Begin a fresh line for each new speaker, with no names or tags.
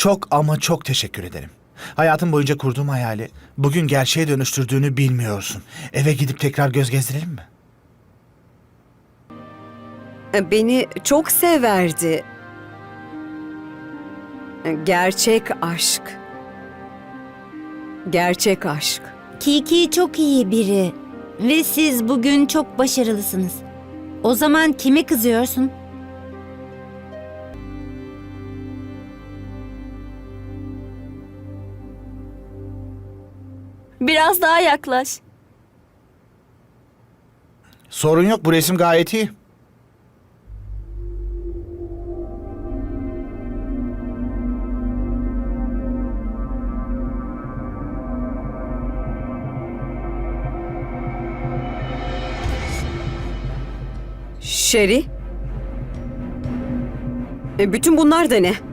Çok ama çok teşekkür ederim. Hayatım boyunca kurduğum hayali bugün gerçeğe dönüştürdüğünü bilmiyorsun. Eve gidip tekrar göz gezdirelim mi?
Beni çok severdi. Gerçek aşk. Gerçek aşk.
Kiki çok iyi biri ve siz bugün çok başarılısınız. O zaman kime kızıyorsun?
Biraz daha yaklaş.
Sorun yok bu resim gayet iyi.
Şeri? E, bütün bunlar da ne?